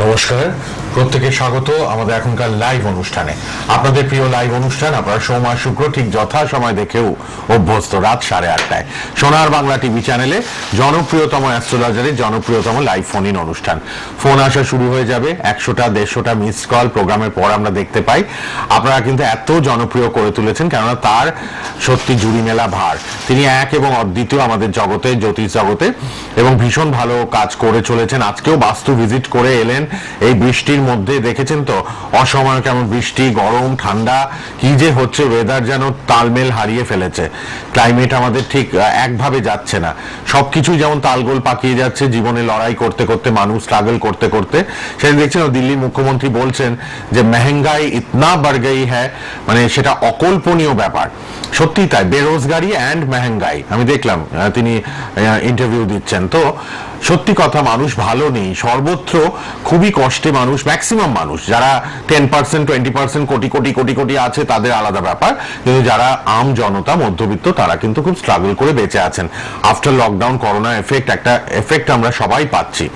নমস্কার। প্রত্যেকে স্বাগত আমাদের এখনকার লাইভ অনুষ্ঠানে। আপনাদের প্রিয় লাইভ অনুষ্ঠান, আপনারা সোমবার শুক্র ঠিক যথা সময় দেখেও অভ্যস্ত রাত সাড়ে আটটায়। সোনার বাংলা টিভি চ্যানেলে জনপ্রিয়তম অ্যাস্ট্রোলজারের জনপ্রিয়তম লাইভ ফোন ইন অনুষ্ঠান। ফোন আসা শুরু হয়ে যাবে, একশোটা, দেড়শোটা মিসড কল প্রোগ্রামের পর আমরা দেখতে পাই। আপনারা কিন্তু এত জনপ্রিয় করে তুলেছেন, কেননা তার সত্যি জুড়ি মেলা ভার। তিনি এক এবং অদ্বিতীয় আমাদের জগতে, জ্যোতিষ জগতে, এবং ভীষণ ভালো কাজ করে চলেছেন। আজকেও বাস্তু ভিজিট করে এলেন এই বৃষ্টির মধ্যে দেখেছেন তো? অসময় কেমন বৃষ্টি, গরম, ঠান্ডা? কি যে হচ্ছে ওয়েদার যেন তালমেল হারিয়ে ফেলেছে। ক্লাইমেট আমাদের ঠিক একভাবে যাচ্ছে না। সবকিছুই যেমন তালগোল পাকিয়ে যাচ্ছে, জীবনে লড়াই করতে করতে, মানুষ স্ট্রাগল করতে করতে। সেদিন দেখছেন দিল্লির মুখ্যমন্ত্রী বলছেন যে, মেহেঙ্গাই ইতনা বাড় হ্যায়। মানে সেটা অকল্পনীয় ব্যাপার। সত্যি তাই, বেরোজগারি অ্যান্ড মেহেঙ্গাই। আমি দেখলাম তিনি ইন্টারভিউ দিচ্ছেন। তো সত্যি কথা, মানুষ ভালো নেই। সর্বত্র খুবই কষ্টে মানুষ ম্যাক্সিমাম মানুষ। যারা ten percent twenty percent crore crore crore crore আছে, তাদের আলাদা ব্যাপার। কিন্তু যারা আম জনতা, মধ্যবিত্ত, তারা কিন্তু খুব স্ট্রাগল করে বেঁচে আছেন। আফটার লকডাউন করোনা এফেক্ট একটা এফেক্ট আমরা সবাই পাচ্ছি।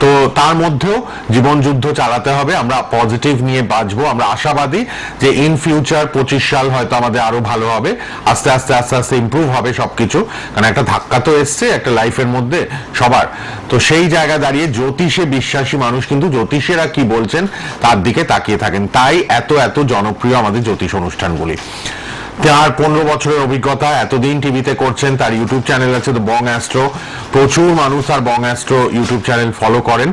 তো তার মধ্যেও জীবন যুদ্ধ চালাতে হবে। আমরা পজিটিভ নিয়ে বাঁচবো। আমরা আশাবাদী যে ইন ফিউচার পঁচিশ সাল হয়তো আমাদের আরও ভালো হবে। আস্তে আস্তে আস্তে আস্তে ইমপ্রুভ হবে সবকিছু। কারণ একটা ধাক্কা তো এসছে, একটা লাইফের মধ্যে সবার। তো সেই জায়গা দাঁড়িয়ে জ্যোতিষে বিশ্বাসী মানুষ কিন্তু জ্যোতিষেরা কি বলছেন, তার দিকে তাকিয়ে থাকেন। তাই এত এত জনপ্রিয় আমাদের জ্যোতিষ অনুষ্ঠানগুলি। তার পনেরো বছরের অভিজ্ঞতা এতদিন টিভিতে করছেন, তার ইউটিউব চ্যানেল আছে বং অ্যাস্ট্রো প্রচুর মানুষ আর Bong astro YouTube channel follow করেন।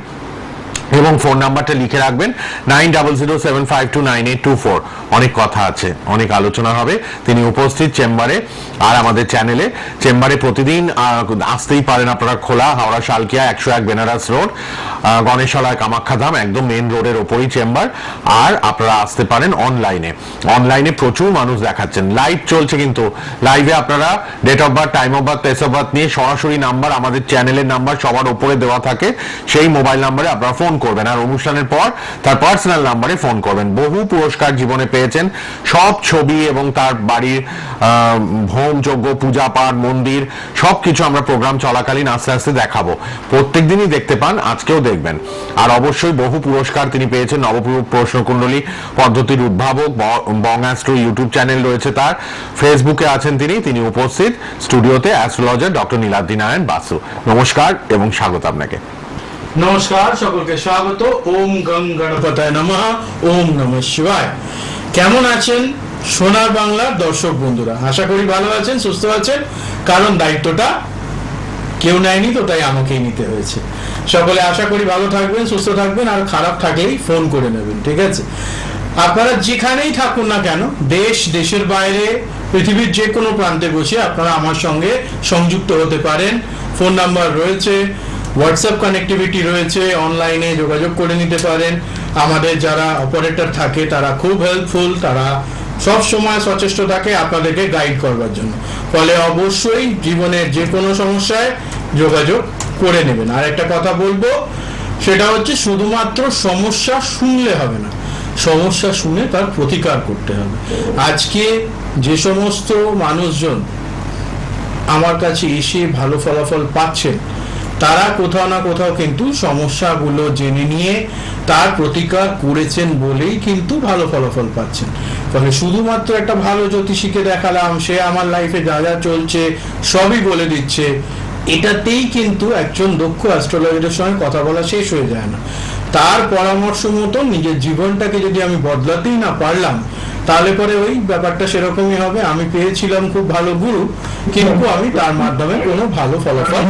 এবং ফোন নাম্বারটা লিখে রাখবেন। Nine double zero seven five two nine eight two four. অনেক কথা আছে, অনেক আলোচনা হবে। তিনি উপস্থিত চেম্বারে আর আমাদের চ্যানেলে। চেম্বারে প্রতিদিন আসতেই পারেন আপনারা খোলা, হাওড়া শালকিয়া, একশো এক বেনারস রোড গণেশালয় কামাখ্যাধাম, একদম মেন রোডের ওপরই চেম্বার। আর আপনারা আসতে পারেন অনলাইনে অনলাইনে প্রচুর মানুষ দেখাচ্ছেন। লাইভ চলছে কিন্তু। লাইভে আপনারা date of birth time of birth place of birth নিয়ে সরাসরি নাম্বার, আমাদের চ্যানেলের নাম্বার সবার ওপরে দেওয়া থাকে। সেই মোবাইল নাম্বারে আপনারা ফোন করবেন। আর অনুষ্ঠানের পর তার পার্সোনাল নাম্বারে ফোন করবেন। বহু পুরস্কার জীবনে পেয়েছেন। সব ছবি এবং তার বাড়ির হোম যজ্ঞ পূজা পাঠ মন্দির, সবকিছু আমরা প্রোগ্রাম চলাকালীন আস্তে আস্তে দেখাবো। প্রত্যেক দিনই দেখতে পান, আজকেও দেখবেন। আর অবশ্যই বহু পুরস্কার তিনি পেয়েছেন। নবপুর প্রশ্নকুণ্ডলী পদ্ধতির উদ্ভাবক, ব- বঙ্গাস্ট্রো ইউটিউব চ্যানেল রয়েছে তার। ফেসবুকে আছেন তিনি। তিনি উপস্থিত। স্টুডিওতে অ্যাস্ট্রোলজার ডক্টর নীলাদ্রি নারায়ণ বাসু। নমস্কার এবং স্বাগত আপনাকে। নমস্কার, সকলকে স্বাগত। ওম গং গণপতায় নমঃ, ওম নমঃ শিবায়। কেমন আছেন সোনার বাংলার দর্শক বন্ধুরা? আশা করি ভালো আছেন, সুস্থ আছেন। কারণ দায়িত্বটা কেউ নেয়নি, তো তাই আমাকেই নিতে হয়েছে। সকলে আশা করি ভালো থাকবেন, সুস্থ থাকবেন, আর খারাপ থাকলেই ফোন করে নেবেন, ঠিক আছে? আপনারা যেখানেই থাকুন না কেন, দেশ, দেশের বাইরে, পৃথিবীর যে কোনো প্রান্তে বসে আপনারা আমার সঙ্গে সংযুক্ত হতে পারেন। ফোন নাম্বার রয়েছে হোয়াটসঅ্যাপ কানেক্টিভিটি রয়েছে অনলাইনে যোগাযোগ করে নিতে পারেন। আমাদের যারা অপারেটর থাকে, তারা খুব হেল্পফুল তারা সব সময় সচেষ্ট থাকে আপনাদেরকে গাইড করবার জন্য। ফলে অবশ্যই জীবনের যে কোনো সমস্যায় যোগাযোগ করে নেবেন। আর একটা কথা বলব, সেটা হচ্ছে শুধুমাত্র সমস্যা শুনলে হবে না, সমস্যা শুনে তার প্রতিকার করতে হবে। আজকে যে সমস্ত মানুষজন আমার কাছে এসে ভালো ফলাফল পাচ্ছেন তারা কোথাও না কোথাও কিন্তু সমস্যাগুলো জেনে নিয়ে তার প্রতিকার করেছেন বলেই কিন্তু ভালো ফলাফল পাচ্ছেন। ফলে শুধুমাত্র একটা ভালো জ্যোতিষীকে দেখালাম, সে আমার লাইফে যা যা চলছে সবই বলে দিচ্ছে। এটাতেই কিন্তু একজন দক্ষ অ্যাস্ট্রোলজারের সঙ্গে কথা বলা শেষ হয়ে যায় না। তার পরামর্শ মতো নিজের জীবনটাকে যদি আমি বদলাতেই না পারলাম তাহলে পরে ওই ব্যাপারটা সেরকমই হবে। আমি পেয়েছিলাম খুব ভালো গুরু, কিন্তু আমি তার মাধ্যমে কোনো ভালো ফলাফল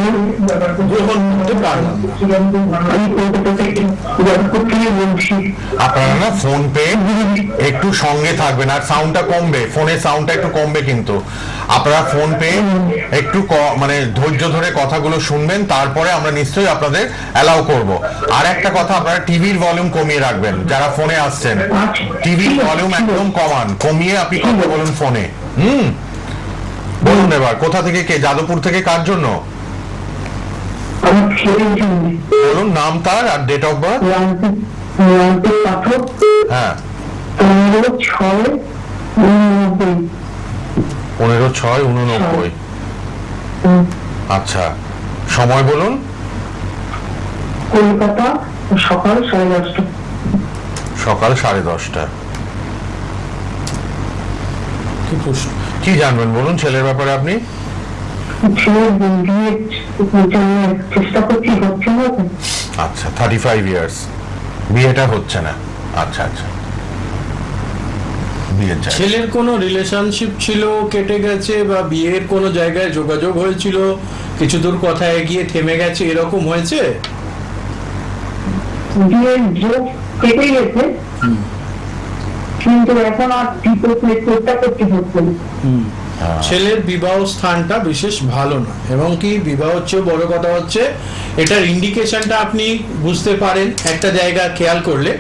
গ্রহণ করতে পারলাম। আপনারা না ফোন পে একটু সঙ্গে থাকবেন, আর সাউন্ডটা কমবে। ফোনের সাউন্ডটা একটু কমবে কিন্তু। আপনারা ফোন পে একটু মানে ধৈর্য ধরে কথাগুলো শুনবেন, তারপরে আমরা নিশ্চয়ই আপনাদের অ্যালাউ করব। আর একটা কথা, আপনারা টিভির ভলিউম কমিয়ে রাখবেন, যারা ফোনে আসছেন। টিভির ভলিউম একদম কমান, কমিয়ে আপনি কথা বলুন ফোনে হুম? বলুন এবার, কোথা থেকে কে, যাদবপুর থেকে কার জন্য? বলুন, নাম তার আর ডেট অফ বার্থ হ্যাঁ। ছয় পনেরো ছয় উননব্বই। আচ্ছা সময় বলুন। কলকাতা সকাল সাড়ে দশটা। সকাল সাড়ে দশটা। কি জানবেন বলুন ছেলের ব্যাপারে আপনি। আচ্ছা থার্টি ফাইভ ইয়ার্স বিয়েটা হচ্ছে না। আচ্ছা আচ্ছা। বিয়ের চাই ছেলের কোনো রিলেশনশিপ ছিল কেটে গেছে বা বিয়ের কোনো জায়গায় যোগাযোগ হয়েছিল কিছু দূর কথা এগিয়ে থেমে গেছে এরকম হয়েছে? বিয়ের যোগ কেটে গেছে। কিন্তু এখন আর চেষ্টা করতে হচ্ছে ছেলের বিবাহ স্থানটা বিশেষ ভালো না। এবং কি বিবাহ হচ্ছে বড় কথা হচ্ছে এটার ইন্ডিকেশনটা আপনি বুঝতে পারেন। একটা জায়গা খেয়াল করলে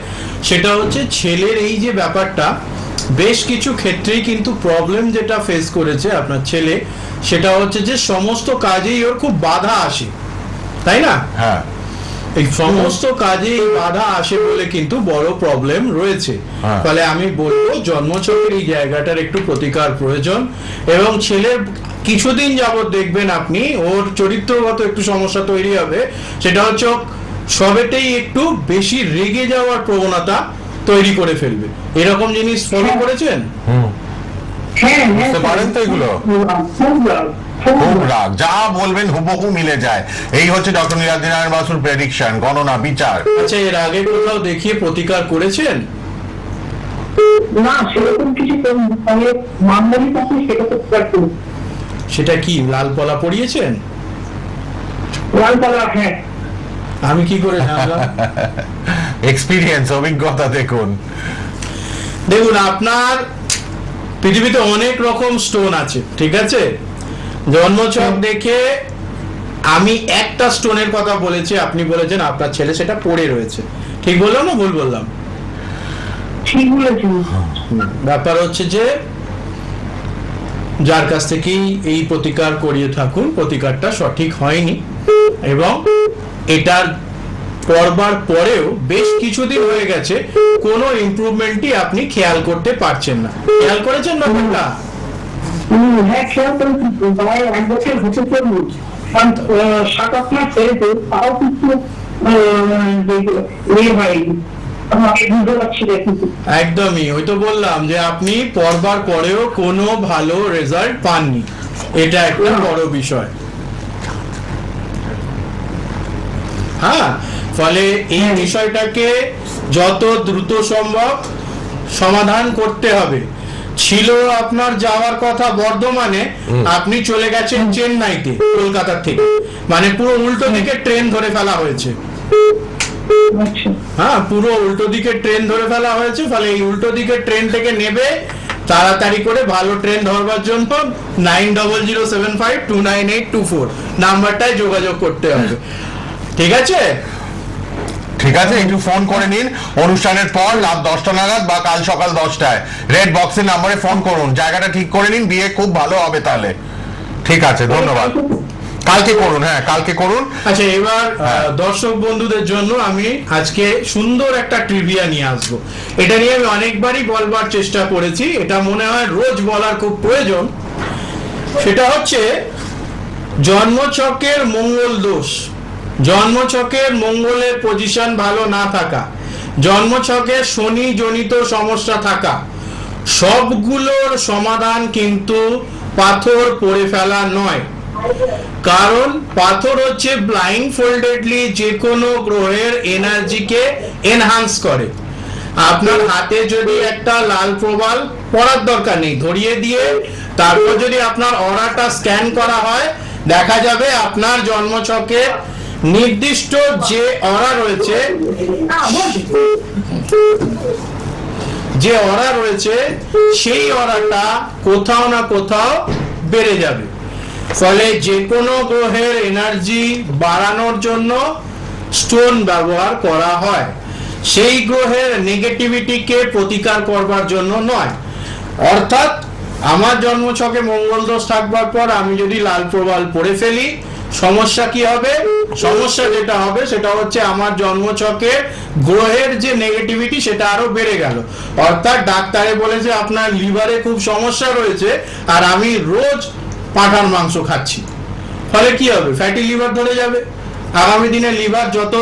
সেটা হচ্ছে ছেলের এই যে ব্যাপারটা বেশ কিছু ক্ষেত্রেই কিন্তু প্রবলেম যেটা ফেস করেছে আপনার ছেলে সেটা হচ্ছে যে সমস্ত কাজেই ওর খুব বাধা আসে। তাই না? হ্যাঁ। এই সমস্ত কাজে বাধা আসে বলে কিন্তু বড় প্রবলেম রয়েছে। হ্যাঁ। ফলে আমি বলব জন্মছকের এই জায়গাটার একটু প্রতিকার প্রয়োজন এবং ছেলের কিছুদিন যাবত দেখবেন আপনি ওর চরিত্রগত একটু সমস্যা তৈরি হবে। সেটা হচ্ছে সবেতেই একটু বেশি রেগে যাওয়ার প্রবণতা তৈরি করে ফেলবে। এরকম জিনিস ফলো করেছেন? হ্যাঁ হ্যাঁ বুঝতে পারেন তো এগুলো? খুব রাগ, খুব খুব রাগ। রাগ। যা বলবেন হুবহু মিলে যায়। এই হচ্ছে ডক্টর বাসুর প্রেডিকশন গণনা বিচার। আচ্ছা এর আগে কোথাও দেখিয়ে প্রতিকার করেছেন? না সেরকম কিছু মামলারই কাছে সেটা তো সেটা কি লাল পলা পড়িয়েছেন লালপালা হ্যাঁ। আমি কি করে জানলাম? এক্সপিরিয়েন্স অভিজ্ঞতা দেখুন। দেখুন আপনার পৃথিবীতে অনেক রকম স্টোন আছে ঠিক আছে? জন্মছক দেখে আমি একটা স্টোনের কথা বলেছি আপনি বলেছেন আপনার ছেলে সেটা পড়ে রয়েছে। ঠিক বললাম না ভুল বললাম? ঠিক বলেছেন। ব্যাপার হচ্ছে যে যার কাছ থেকেই এই প্রতিকার করিয়ে থাকুন প্রতিকারটা সঠিক হয়নি এবং এটার পড়বার পরেও বেশ কিছুদিন হয়ে গেছে কোনো ইমপ্রুভমেন্টই আপনি খেয়াল করতে পারছেন না। খেয়াল করেছেন ব্যাপারটা? হ্যাঁ খেয়াল করেছি প্রায় এক বছর হতে চলল সাত আট মাস হয়েছে তাও কিন্তু আহ, যে- হয়নি। আমি বুঝতে পারছি না কিন্তু। একদমই ওই তো বললাম যে আপনি পড়বার পরেও কোনো ভালো রেজাল্ট পাননি। এটা একটা বড় বিষয়। হ্যাঁ ফলে এই বিষয়টাকে যত দ্রুত সম্ভব সমাধান করতে হবে। ছিল আপনার যাওয়ার কথা বর্ধমানে আপনি চলে গেছেন চেন্নাইতে কলকাতা থেকে। মানে পুরো উল্টো দিকে ট্রেন ধরে ফেলা হয়েছে। আচ্ছা। হ্যাঁ পুরো উল্টো দিকে ট্রেন ধরে ফেলা হয়েছে ফলে এই উল্টো দিকে ট্রেন থেকে নেবে তাড়াতাড়ি করে ভালো ট্রেন ধরবার জন্য nine double zero seven five two nine eight two four নাম্বারটায় যোগাযোগ করতে হবে। ঠিক আছে? ঠিক আছে একটু ফোন করে নিন। অনুষ্ঠানের পর রাত দশটা নাগাদ বা কাল সকাল দশটায়। রেড বক্সের নাম্বারে ফোন করুন। জায়গাটা ঠিক করে নিন বিয়ে খুব ভালো হবে তাহলে। ঠিক আছে ধন্যবাদ। কালকে করুন হ্যাঁ কালকে করুন। আচ্ছা এবার হ্যাঁ। দর্শক বন্ধুদের জন্য আমি আজকে সুন্দর একটা ট্রিভিয়া নিয়ে আসব। এটা নিয়ে আমি অনেকবারই বলবার চেষ্টা করেছি। এটা মনে হয় রোজ বলার খুব প্রয়োজন। সেটা হচ্ছে জন্মছকের মঙ্গল দোষ। জন্মছকের মঙ্গলের পজিশন ভালো না থাকা। জন্মছকে শনি জনিত সমস্যা থাকা। সবগুলোর সমাধান কিন্তু পাথর পড়ে ফেলা নয়। কারণ পাথর হচ্ছে ব্লাইন্ড ফোল্ডেডলি যে কোনো গ্রহের এনার্জিকে এনহান্স করে। আপনার হাতে যদি একটা লাল প্রবাল পড়ার দরকার নেই, ধরিয়ে দিয়ে তারপর যদি আপনার অরাটা স্ক্যান করা হয়, দেখা যাবে আপনার জন্মছকের নির্দিষ্ট যে অরা রয়েছে, যে অরা রয়েছে, সেই অরাটা কোথাও না কোথাও বেড়ে যাবে। ফলে যে কোনো গ্রহের এনার্জি বাড়ানোর জন্য স্টোন ব্যবহার করা হয়। সেই গ্রহের নেগেটিভিটিকে প্রতিকার করবার জন্য নয়। অর্থাৎ, আমার জন্মছকে মঙ্গল দোষ থাকবার পর আমি যদি লাল প্রবাল পড়ে ফেলি সমস্যা কি হবে? সমস্যা যেটা হবে, সেটা হচ্ছে আমার জন্মছকে গ্রহের যে নেগেটিভিটি সেটা আরও বেড়ে গেল। অর্থাৎ ডাক্তারে বলেছে আপনার লিভারে খুব সমস্যা রয়েছে, আর আমি রোজ পাঁঠার মাংস খাচ্ছি। ফলে কি হবে? ফ্যাটি লিভার ধরে যাবে। আগামী দিনে লিভার যত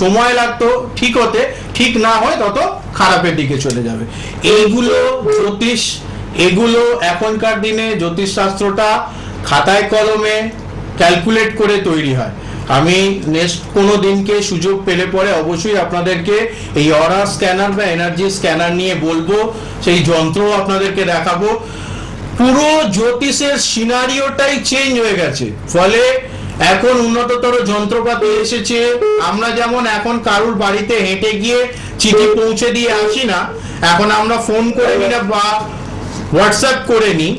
সময় লাগতো ঠিক হতে, ঠিক না হয় তত খারাপের দিকে চলে যাবে। এইগুলো জ্যোতিষ, এগুলো এখনকার দিনে জ্যোতিষশাস্ত্রটা খাতায় কলমে ক্যালকুলেট করে তৈরি হয়। আমি নেক্সট কোনো দিনকে সুযোগ পেলে পরে অবশ্যই আপনাদেরকে এই অরা স্ক্যানার বা এনার্জি স্ক্যানার নিয়ে বলব, সেই যন্ত্র আপনাদেরকে দেখাবো। পুরো জ্যোতিষের সিনারিওটাই চেঞ্জ হয়ে গেছে। ফলে এখন উন্নততর যন্ত্রপাতি এসেছে। আমরা যেমন এখন কারুর বাড়িতে হেঁটে গিয়ে চিঠি পৌঁছে দিয়ে আসি না, এখন আমরা ফোন করে নিই না বা হোয়াটসঅ্যাপ করে নিই।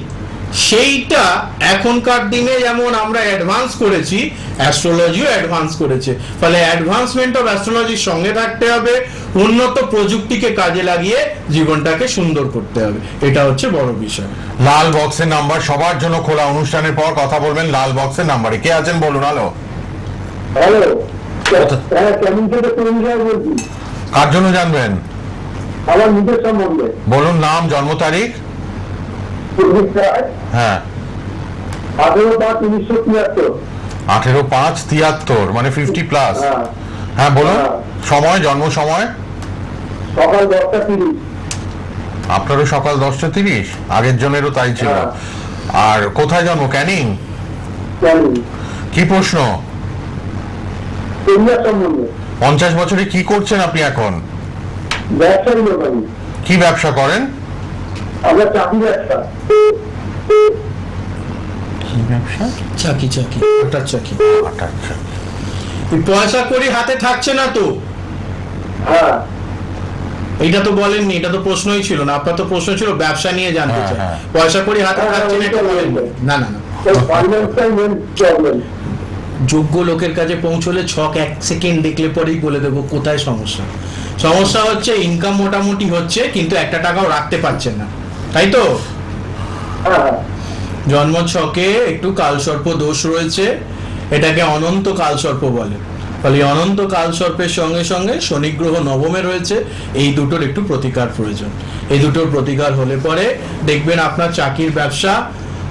সেইটা এখনকার দিনে যেমন আমরা অ্যাডভান্স করেছি অ্যাস্ট্রোলজিও অ্যাডভান্স করেছে। ফলে অ্যাডভান্সমেন্ট অফ অ্যাস্ট্রোলজির সঙ্গে থাকতে হবে উন্নত প্রযুক্তিকে কাজে লাগিয়ে জীবনটাকে সুন্দর করতে হবে। এটা হচ্ছে বড় বিষয়। লাল বক্সের নাম্বার সবার জন্য খোলা অনুষ্ঠানের পর কথা বলবেন লাল বক্সের নাম্বারে। কে আছেন বলুন হ্যালো। হ্যালো। হ্যাঁ কার জন্য জানবেন? আমার নিজের সম্বন্ধে। বলুন নাম জন্ম তারিখ। হ্যাঁ। আঠেরো পাঁচ উনিশশো তিয়াত্তর। আঠেরো পাঁচ তিয়াত্তর মানে ফিফটি প্লাস হ্যাঁ। হ্যাঁ বলুন। হ্যাঁ। সময় জন্ম সময়? সকাল দশটা তিরিশ। আপনারও সকাল দশটা তিরিশ? আগের জনেরও তাই ছিল। আর কোথায় জন্ম? ক্যানিং? কি প্রশ্ন? পঞ্চাশ বছরে কি করছেন আপনি এখন? কি ব্যবসা করেন? আমরা চাকরি ব্যবসা। কি ব্যবসা? চাকি চাকি ওটার চাকি আচ্ছা এই পয়সা করি হাতে থাকছে না তো। হ্যাঁ। এইটা তো বলেননি এটা তো প্রশ্নই ছিল না। আপনার তো প্রশ্ন ছিল ব্যবসা নিয়ে জানতে হ্যাঁ, চাই। হ্যাঁ। পয়সা করি হাতে হ্যাঁ, থাকছে না এটা বলেননি। না না যোগ্য লোকের কাছে পৌঁছলে ছক এক সেকেন্ড দেখলে পরেই বলে দেবো কোথায় সমস্যা? সমস্যা হচ্ছে ইনকাম মোটামুটি হচ্ছে কিন্তু একটা টাকাও রাখতে পারছেন না। তাই তো? হ্যাঁ। জন্ম ছকে একটু কালসর্প দোষ রয়েছে এটাকে অনন্ত কালসর্প বলে। ফলে অনন্ত কালসর্পের সঙ্গে সঙ্গে শনিগ্রহ নবমে রয়েছে এই দুটোর একটু প্রতিকার প্রয়োজন। এই দুটোর প্রতিকার হলে পরে দেখবেন আপনার চাকরির ব্যবসা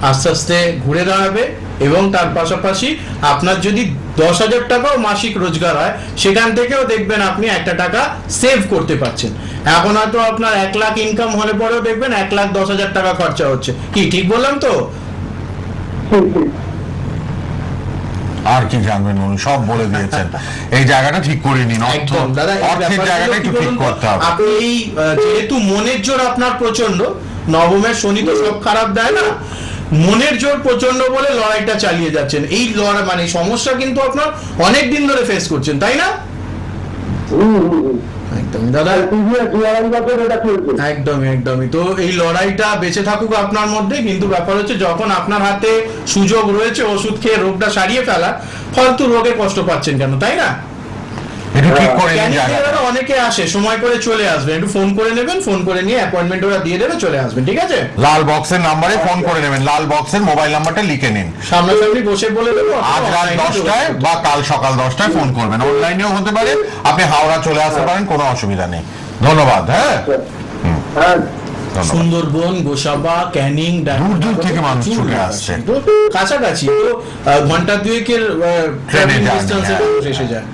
আস্তে আস্তে ঘুরে দাঁড়াবে এবং তার পাশাপাশি আপনার যদি দশ হাজার টাকাও মাসিক রোজগার হয় সেখান থেকেও দেখবেন আপনি একটা টাকা সেভ করতে পারছেন। এখন হয়তো আপনার এক লাখ ইনকাম হলে পরেও দেখবেন এক লাখ দশ হাজার টাকা খরচা হচ্ছে। কি ঠিক বললাম তো? আর কি জানবেন বলুন সব বলে দিয়েছেন। এই জায়গাটা ঠিক করে নিন একদম দাদা অর্থের জায়গাটা একটু ঠিক করতে হবে। আপনি এই যেহেতু মনের জোর আপনার প্রচণ্ড নবমের শনি তো সব খারাপ দেয় না? মনের জোর প্রচণ্ড বলে লড়াইটা চালিয়ে যাচ্ছেন। এই লড়াই মানে সমস্যা কিন্তু আপনার অনেক দিন ধরে ফেস করছেন, তাই না? একদম দাদা একদমই একদমই। তো এই লড়াইটা বেঁচে থাকুক আপনার মধ্যে, কিন্তু ব্যাপার হচ্ছে যখন আপনার হাতে সুযোগ রয়েছে, ওষুধ খেয়ে রোগটা সারিয়ে ফেলা ফালতু রোগে কষ্ট পাচ্ছেন কেন, তাই না? একটু ঠিক করে নিন জায়গাটা অনেকে আসে সময় করে চলে আসবেন একটু ফোন করে নেবেন ফোন করে নিয়ে অ্যাপয়েন্টমেন্ট ওরা দিয়ে দেবে চলে আসবেন ঠিক আছে? লাল বক্সের নাম্বারে ফোন করে নেবেন। লাল বক্সের মোবাইল নাম্বারটা লিখে নিন। সামনাসামনি বসে বলে দেবো আজ রাত দশটায় বা কাল সকাল দশটায় ফোন করবেন। অনলাইনেও হতে পারে আপনি হাওড়া চলে আসতে পারেন কোনো অসুবিধা নেই। ধন্যবাদ হ্যাঁ? হ্যাঁ। ধন্যবাদ সুন্দরবন গোসাবা ক্যানিং দূর দূর থেকে মানুষ ছুটে আসছে। কাছাকাছি তো ঘণ্টা দুয়েকের ট্রাভেলিং যান, হ্যাঁ। এসে যায়।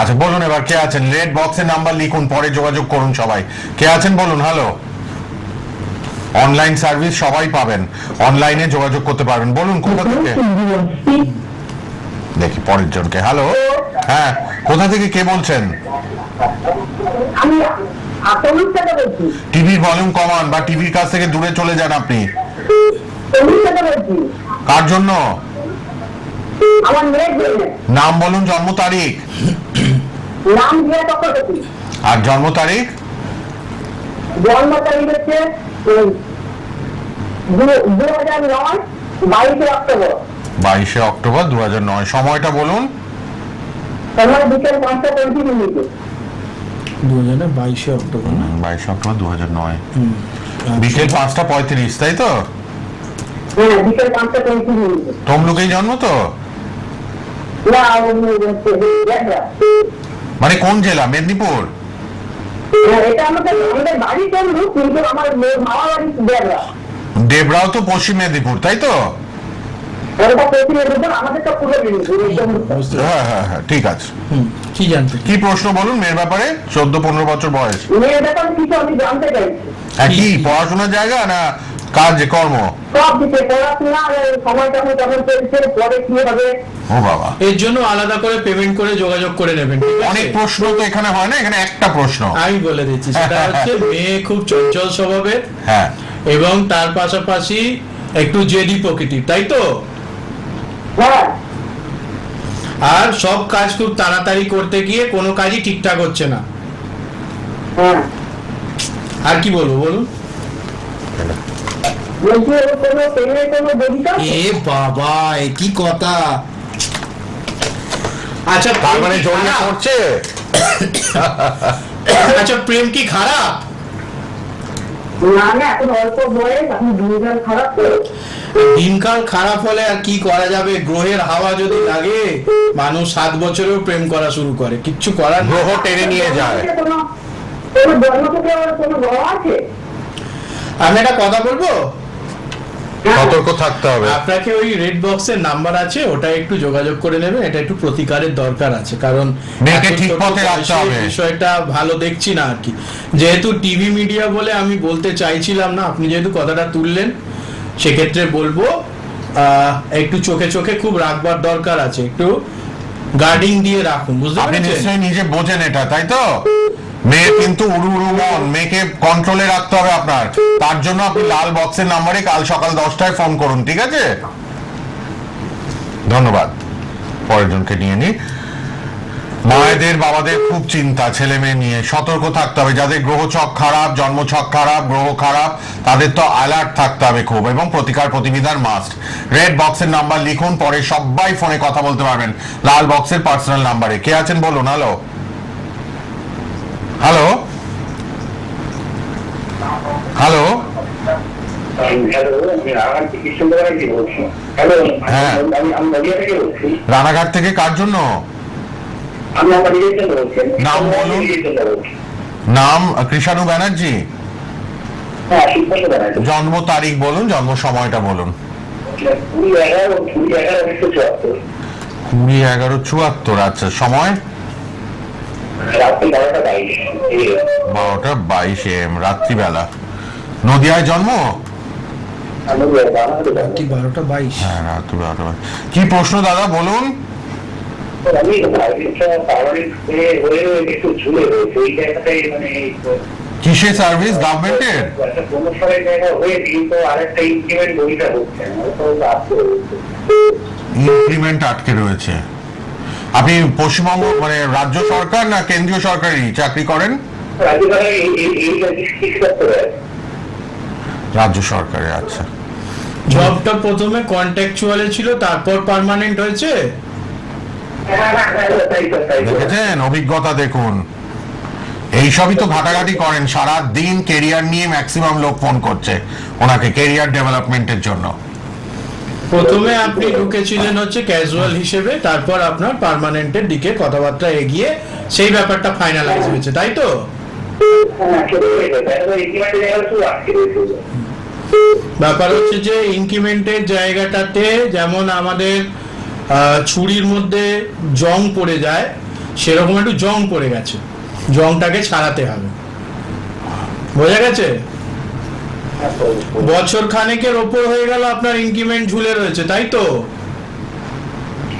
আচ্ছা বলুন এবার কে আছেন? রেড বক্সের নাম্বার লিখুন পরে যোগাযোগ করুন সবাই। কে আছেন বলুন? হ্যালো অনলাইন সার্ভিস সবাই পাবেন। অনলাইনে যোগাযোগ করতে পারবেন। বলুন কোথা থেকে? দেখি পরের জনকে। হ্যালো হ্যাঁ কোথা থেকে কে বলছেন? টিভির ভলিউম কমান বা টিভির কাছ থেকে দূরে চলে যান আপনি। কার জন্য? নাম বলুন জন্ম তারিখ। আর জন্ম তারিখ? জন্ম তারিখ হচ্ছে বাইশে অক্টোবর। দু হাজার নয়। সময়টা বলুন। সময় বিকেল পাঁচটা পঁয়ত্রিশ মিনিটে। দু হাজার বাইশে অক্টোবর না? বাইশে অক্টোবর দু নয়। বিকেল পাঁচটা পঁয়ত্রিশ তাই তো? হ্যাঁ তমলুকেই জন্ম তো। মানে কোন জেলা? মেদিনীপুর? হ্যাঁ, দেবরাও তো পশ্চিম মেদিনীপুর তাই তো? হ্যাঁ হ্যাঁ হ্যাঁ ঠিক আছে। কি জানতে কি প্রশ্ন বলুন মেয়ের ব্যাপারে? চোদ্দ পনেরো বছর বয়স। মেয়ের ব্যাপারে কিছু আমি জানতে চাইছি। হ্যাঁ, কি? পড়াশোনার জায়গা না কাজ কর্ম? সব দিকে পড়াশোনা সময় কেমন কেমন চলছে পরে কি হবে ও বাবা। এর জন্য আলাদা করে পেমেন্ট করে যোগাযোগ করে নেবেন অনেক প্রশ্ন তো এখানে হয় না এখানে একটা প্রশ্ন। আমি বলে দিচ্ছি সেটা হচ্ছে মেয়ে খুব চঞ্চল স্বভাবের হ্যাঁ। এবং তার পাশাপাশি একটু জেডি প্রকৃতির তাই তো? হ্যাঁ। আর সব কাজ খুব তাড়াতাড়ি করতে গিয়ে কোনো কাজই ঠিকঠাক হচ্ছে না। হ্যাঁ। আর কি বলব বলুন? এ বাবা এ কি কথা? আচ্ছা তার মানে জড়িয়ে? পড়ছে? আচ্ছা প্রেম কি খারাপ? না না এখন অল্প বয়স এখন দুজন খারাপ দিনকাল খারাপ হলে আর কি করা যাবে? গ্রহের হাওয়া যদি লাগে মানুষ সাত বছরেও প্রেম করা শুরু করে। কিচ্ছু করার গ্রহ টেনে নিয়ে যায়। আমি একটা কথা বলব? হ্যাঁ। সতর্ক থাকতে হবে। আপনাকে ওই রেড বক্সের নাম্বার আছে ওটা একটু যোগাযোগ করে নেবেন এটা একটু প্রতিকারের দরকার আছে কারণ মেয়েকে ঠিক পথে রাখতে হবে। বিষয়টা ভালো দেখছি না আর কি। যেহেতু টিভি মিডিয়া বলে আমি বলতে চাইছিলাম না আপনি যেহেতু কথাটা তুললেন সেক্ষেত্রে বলব একটু চোখে চোখে খুব রাখবার দরকার আছে একটু গার্ডিং দিয়ে রাখুন বুঝতে পেরেছেন? নিজে বোঝেন এটা তাই তো? মেয়ে কিন্তু উড়ু উড়ু মন মেয়েকে কন্ট্রোলে রাখতে হবে আপনার। তার জন্য আপনি লাল বক্সের নাম্বারে কাল সকাল দশটায় ফোন করুন ঠিক আছে? ধন্যবাদ। পরের জনকে নিয়ে নি। মায়েদের বাবাদের খুব চিন্তা ছেলে মেয়ে নিয়ে। সতর্ক থাকতে হবে। যাদের গ্রহ ছক খারাপ জন্ম ছক খারাপ গ্রহ খারাপ তাদের তো অ্যালার্ট থাকতে হবে খুব। এবং প্রতিকার প্রতিবিধান মাস্ট রেড বক্সের নাম্বার লিখুন পরে সবাই ফোনে কথা বলতে পারবেন। লাল বক্সের পার্সোনাল নাম্বারে কে আছেন বলুন? হ্যালো হ্যালো হ্যালো হ্যাঁ। রানাঘাট থেকে কার জন্য? আমি আমার নিজের জন্য বলছি। নাম বলুন। নাম কৃষাণু ব্যানার্জি? হ্যাঁ জানাই জন্ম তারিখ বলুন জন্ম সময়টা বলুন। কুড়ি এগারো চুয়াত্তর। আচ্ছা সময়? বারোটা বাইশ। এম রাত্রিবেলা। নদিয়ায় জন্ম? হ্যাঁ রাত্রি বারোটা বাইশ। কি প্রশ্ন দাদা বলুন? আমি সার্ভিসটা পারমানেন্ট হয়ে একটু ঝুলে রয়েছে ওই জায়গাটাই মানে কিসে সার্ভিস গভর্নমেন্টের একটা প্রমোশনের জায়গা হয়ে কিন্তু আরেকটা ইনক্রিমেন্ট বইটা হচ্ছে না তো আসতে রয়েছে ইনক্রিমেন্ট আটকে রয়েছে। আপনি পশ্চিমবঙ্গ মানে রাজ্য সরকার না কেন্দ্রীয় সরকারি চাকরি করেন? রাজ্য সরকারে আচ্ছা। জবটা প্রথমে কন্ট্রাকচুয়ালে ছিল তারপর পার্মানেন্ট হয়েছে হ্যাঁ, হ্যাঁ, হ্যাঁ, তাই তো, তাই তো। দেখেছেন? অভিজ্ঞতা দেখুন। এইসবই তো ঘাটাঘাটি করেন। সারা দিন কেরিয়ার নিয়ে ম্যাক্সিমাম লোক ফোন করছে ওনাকে কেরিয়ার ডেভেলপমেন্টের জন্য। প্রথমে আপনি ঢুকেছিলেন হচ্ছে ক্যাজুয়াল হিসেবে, তারপর আপনার পার্মানেন্টের দিকে কথাবার্তা এগিয়ে সেই ব্যাপারটা ফাইনালাইজ হয়েছে, তাই তো। ব্যাপার হচ্ছে যে ইনক্রিমেন্টের জায়গাটাতে যেমন আমাদের ছুরির মধ্যে জং পড়ে যায়, সেরকম একটু জং পড়ে গেছে। জংটাকে ছাড়াতে হবে। বোঝা গেছে? বছর খানেকের ওপর হয়ে গেল আপনার ইনক্রিমেন্ট ঝুলে রয়েছে, তাই তো?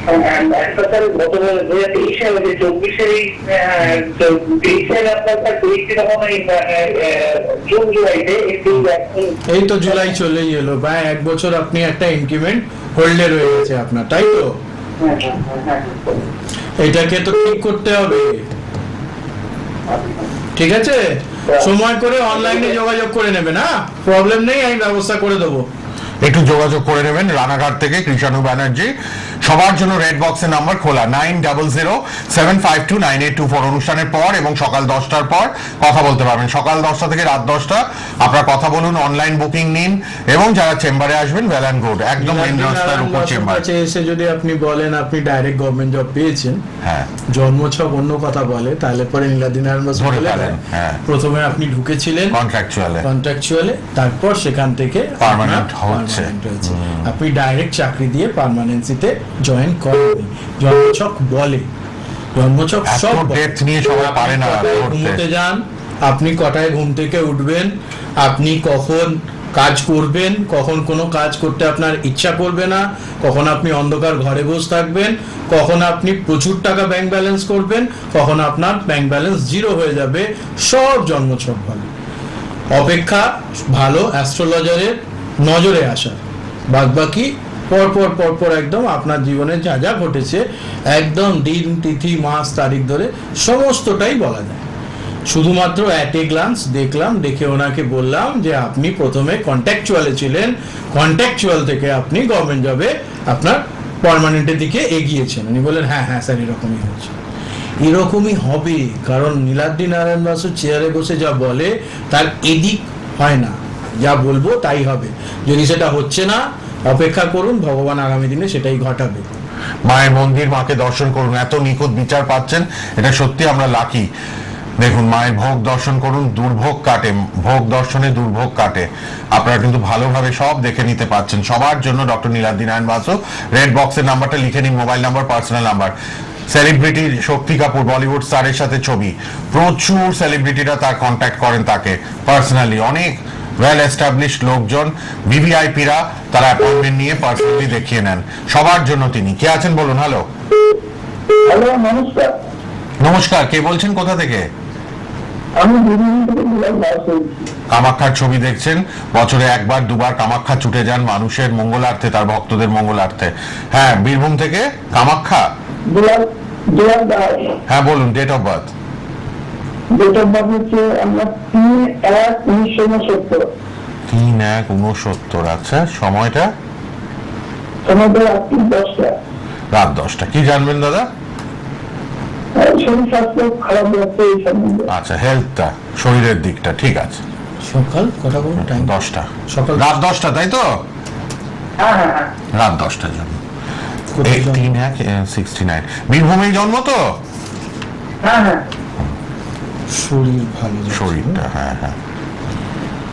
গত দু হাজার তেইশে হয়েছে, চব্বিশের এই, আহ, আপনার তেইশে তখন ওই, আহ, আহ, জুন জুলাইতে এই তো জুলাই চলেই এলো বা এক বছর আপনি একটা ইনক্রিমেন্ট হোল্ডে রয়ে গেছে আপনার তাই তো? হ্যাঁ, হ্যাঁ, হ্যাঁ, হ্যাঁ। এটাকে তো ঠিক করতে হবে। ঠিক আছে? সময় করে অনলাইনে যোগাযোগ করে নেবেন হ্যাঁ? প্রবলেম নেই আমি ব্যবস্থা করে দেবো। একটু যোগাযোগ করে নেবেন রানাঘাট থেকে কৃষাণু ব্যানার্জি। সবার জন্য রেড বক্সের নাম্বার খোলা। Nine double zero seven five two nine eight two four অনুষ্ঠানের পর এবং সকাল দশটার পর কথা বলতে পারবেন। সকাল দশটা থেকে রাত দশটা আপনারা কথা বলুন অনলাইন বুকিং নিন এবং যারা চেম্বারে আসবেন ওয়েল অ্যান্ড গুড একদম মেন রাস্তার উপর চেম্বার এসে যদি আপনি বলেন আপনি ডাইরেক্ট গভর্নমেন্ট জব পেয়েছেন হ্যাঁ। জন্মছক অন্য কথা বলে তাহলে পরে ফেলেন, হ্যাঁ। প্রথমে আপনি ঢুকেছিলেন কন্ট্রাকচুয়ালে কন্ট্রাকচুয়ালে তারপর সেখান থেকে আপনার হচ্ছে। আপনি ডাইরেক্ট চাকরি দিয়ে পার্মানেন্সিতে জয়েন করেন জন্মছক বলে। জন্মছক সব। ডেথ নিয়ে সবাই পারে না ঘুমোতে যান? আপনি কটায় ঘুম থেকে উঠবেন? আপনি কখন কাজ করবেন? কখন কোনো কাজ করতে আপনার ইচ্ছা করবে না? কখন আপনি অন্ধকার ঘরে বসে থাকবেন? কখন আপনি প্রচুর টাকা ব্যাংক ব্যালেন্স করবেন? কখন আপনার ব্যাংক ব্যালেন্স জিরো হয়ে যাবে? সব জন্মছক বলে। অপেক্ষা ভালো অ্যাস্ট্রোলজারের নজরে আসা। বাদ বাকি পরপর পরপর একদম আপনার জীবনে যা যা ঘটেছে, একদম দিন, তিথি, মাস, তারিখ ধরে সমস্তটাই বলা যায়। শুধুমাত্র অ্যাট এ গ্লান্স দেখলাম, দেখে ওনাকে বললাম যে আপনি প্রথমে কন্ট্যাকচুয়ালে ছিলেন কন্ট্যাকচুয়াল থেকে আপনি গভর্নমেন্ট জবে আপনার পার্মানেন্টের দিকে এগিয়েছেন। উনি বললেন হ্যাঁ হ্যাঁ স্যার, এরকমই হচ্ছে। এরকমই হবে, কারণ নীলাদ্রি নারায়ণ বাসু চেয়ারে বসে যা বলে, তার এদিক হয় না। যা বলব তাই হবে। যদি সেটা হচ্ছে না অপেক্ষা করুন, ভগবান আগামী দিনে সেটাই ঘটাবে। মায়ের মন্দির, মাকে দর্শন করুন। এত নিখুঁত বিচার পাচ্ছেন, এটা সত্যি আমরা লাকি দেখুন, মায়ের ভোগ দর্শন করুন, দুর্ভোগ কাটে। ভোগ দর্শনে দুর্ভোগ কাটে। আপনারা কিন্তু ভালোভাবে সব দেখে নিতে পাচ্ছেন। সবার জন্য ডক্টর নীলাদ্রি নারায়ণ বাসু রেড বক্সের নাম্বারটা লিখে নিন mobile number personal number celebrity Shakti Kapoor Bollywood স্টারের সাথে ছবি। প্রচুর সেলিব্রিটিরা তার কন্ট্যাক্ট করেন তাকে পার্সোনালি অনেক ওয়েল এস্টাবলিশ লোকজন ভিভিআইপিরা তারা অ্যাপয়েন্টমেন্ট নিয়ে পার্সোনালি দেখিয়ে নেন। সবার জন্য তিনি। কে আছেন বলুন? হ্যালো হ্যালো নমস্কার। নমস্কার। কে বলছেন কোথা থেকে? কামাখ্যার ছবি দেখছেন। বছরে একবার দুবার কামাখ্যা ছুটে যান মানুষের মঙ্গলার্থে তার ভক্তদের মঙ্গলার্থে। হ্যাঁ বীরভূম থেকে কামাখ্যা? হ্যাঁ বলুন date of birth date of birth হচ্ছে আমরা তিন এক উনিশশো উনসত্তর। তিন এক উনসত্তর আচ্ছা সময়টা? সময় রাত্রি দশটা। রাত দশটা। কি জানবেন দাদা? শরীর স্বাস্থ্য খারাপ যাচ্ছে এই সম্বন্ধে। আচ্ছা হেলথটা শরীরের দিকটা ঠিক আছে। সকাল কটা বলুন টাইম দশটা। সকাল রাত দশটা তাই তো? হ্যাঁ হ্যাঁ হ্যাঁ। রাত দশটার জন্য। কোথায় এই জন্ম? এক সিক্সটি নাইন বীরভূমেই জন্ম তো? হ্যাঁ হ্যাঁ। শরীর ভালো শরীরটা হ্যাঁ হ্যাঁ।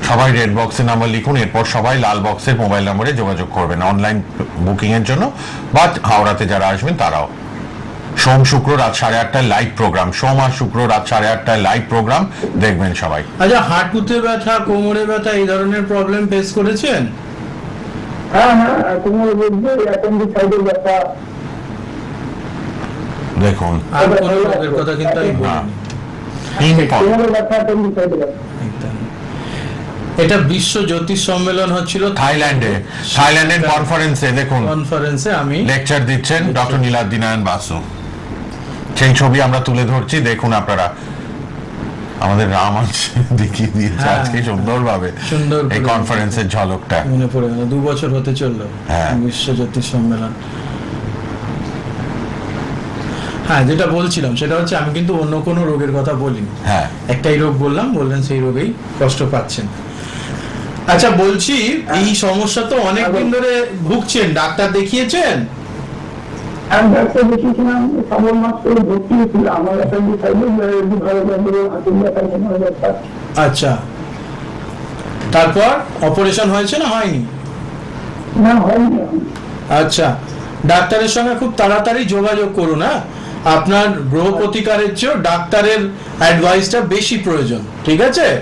সবাই রেড বক্সের নাম্বার লিখুন এরপর সবাই লাল বক্সের মোবাইল নম্বরে যোগাযোগ করবেন অনলাইন বুকিং এর জন্য। বা হাওড়াতে যারা আসবেন তারাও। সোম শুক্র রাত সাড়ে আটটায় লাইভ প্রোগ্রাম সোম আর শুক্র রাত সাড়ে আটটায় লাইভ প্রোগ্রাম দেখবেন সবাই। আচ্ছা হাঁটুতে ব্যথা কোমরে ব্যথা এই ধরনের প্রবলেম ফেস করেছেন? হ্যাঁ হ্যাঁ কোমরে অ্যাপেন্ডিসাইডের ব্যাপার দেখুন আর কোনো রোগের কথা কিন্তু আমি এটা বিশ্ব জ্যোতিষ সম্মেলন হচ্ছিল থাইল্যান্ডে। থাইল্যান্ডের কনফারেন্সে দেখুন। কনফারেন্সে আমি লেকচার দিচ্ছেন ডক্টর নীলাদ্রি নারায়ণ বাসু। সেই ছবি আমরা তুলে ধরছি দেখুন আপনারা। আমাদের রাম আছে দেখিয়ে দিয়েছে হ্যাঁ। আজকে সুন্দরভাবে সুন্দর এই। কনফারেন্সের ঝলকটা। মনে পড়ে গেল দু বছর হতে চলল। হ্যাঁ। বিশ্ব জ্যোতিষ সম্মেলন। হ্যাঁ যেটা বলছিলাম সেটা হচ্ছে আমি কিন্তু অন্য কোনো রোগের কথা বলিনি। হ্যাঁ। একটাই রোগ বললাম বললেন সেই রোগেই কষ্ট পাচ্ছেন। আচ্ছা বলছি এই সমস্যা তো অনেক দিন ধরে ভুগছেন ডাক্তার দেখিয়েছেন? আমি ডাক্তার দেখিয়েছিলাম শ্রাবণ মাস করে ভর্তি হয়েছিল। আমার ভালো হাতের ব্যাপার আচ্ছা। তারপর অপারেশন হয়েছে না হয়নি? না হয়নি। আচ্ছা ডাক্তারের সঙ্গে খুব তাড়াতাড়ি যোগাযোগ করুন হ্যাঁ? আপনার গ্রহ প্রতিকারের চেয়েও ডাক্তারের অ্যাডভাইসটা বেশি প্রয়োজন ঠিক আছে?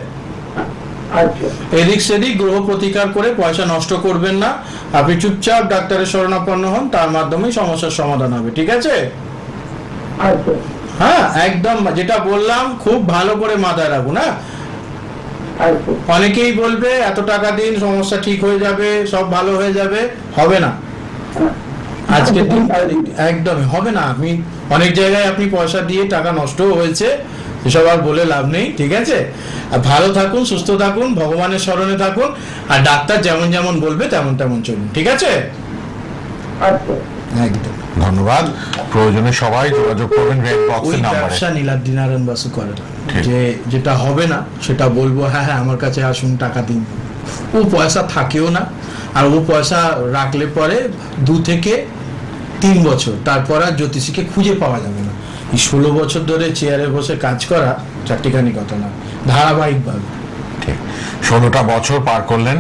আচ্ছা। এদিক সেদিক গ্রহ প্রতিকার করে পয়সা নষ্ট করবেন না। আপনি চুপচাপ ডাক্তারের শরণাপন্ন হন তার মাধ্যমেই সমস্যার সমাধান হবে ঠিক আছে? আচ্ছা। হ্যাঁ একদম যেটা বললাম খুব ভালো করে মাথায় রাখুন হ্যাঁ? আচ্ছা। অনেকেই বলবে এত টাকা দিন সমস্যা ঠিক হয়ে যাবে সব ভালো হয়ে যাবে। হবে না। আজকে একদমই হবে না। আপনি অনেক জায়গায় আপনি পয়সা দিয়ে টাকা নষ্টও হয়েছে এসব আর বলে লাভ নেই ঠিক আছে? আর ভালো থাকুন সুস্থ থাকুন ভগবানের স্মরণে থাকুন আর ডাক্তার যেমন যেমন বলবে তেমন তেমন চলুন ঠিক আছে? আচ্ছা। একদম। ধন্যবাদ। প্রয়োজনে সবাই যোগাযোগ করবেন রেড বক্সের নাম্বারে ব্যবসা নীলাদ্রি নারায়ণ বাসু করে যে যেটা হবে না সেটা বলব হ্যাঁ হ্যাঁ আমার কাছে আসুন টাকা দিন। ও পয়সা থাকেও না আর ও পয়সা রাখলে পরে দু থেকে তিন বছর, তারপর আর জ্যোতিষীকে খুঁজে পাওয়া যাবে না। এই ষোলো বছর ধরে চেয়ারে বসে কাজ করা চারটিখানি কথা না ধারাবাহিকভাবে। ঠিক ষোলোটা বছর পার করলেন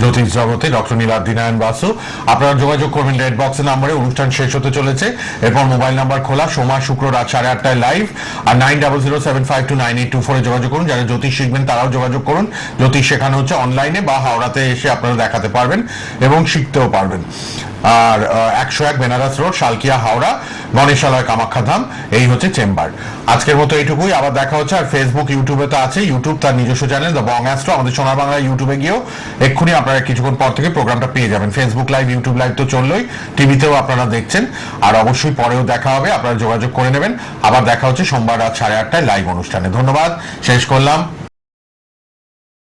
জ্যোতিষ জগতে ডক্টর নীলাদ্রি নারায়ণ বাসু। আপনারা যোগাযোগ করবেন রেড বক্সের নাম্বারে অনুষ্ঠান শেষ হতে চলেছে। এরপর মোবাইল নাম্বার খোলা, সোমা শুক্র রাত সাড়ে আটটায় লাইভ আর nine double zero seven five two nine eight two ফোরে যোগাযোগ করুন। যারা জ্যোতিষ শিখবেন তারাও যোগাযোগ করুন। জ্যোতিষ শেখানো হচ্ছে অনলাইনে বা হাওড়াতে এসে আপনারা দেখাতে পারবেন এবং শিখতেও পারবেন। আর একশো এক বেনারস রোড, শালকিয়া, হাওড়া। গণেশালয় কামাখ্যা ধাম, এই হচ্ছে চেম্বার। আজকের মতো এইটুকুই, আবার দেখা হচ্ছে, আর ফেসবুক ইউটিউবে তো আছে ইউটিউব তার নিজস্ব চ্যানেল দ্য বং অ্যাস্ট্রো আমাদের সোনার বাংলা ইউটিউবে গিয়েও এক্ষুনি আপনারা কিছুক্ষণ পর থেকে প্রোগ্রামটা পেয়ে যাবেন। ফেসবুক লাইভ ইউটিউব লাইভ তো চললোই টিভিতেও আপনারা দেখছেন, আর অবশ্যই পরেও দেখা হবে, আপনারা যোগাযোগ করে নেবেন। আবার দেখা হচ্ছে সোমবার রাত সাড়ে আটটায় লাইভ অনুষ্ঠানে। ধন্যবাদ, শেষ করলাম।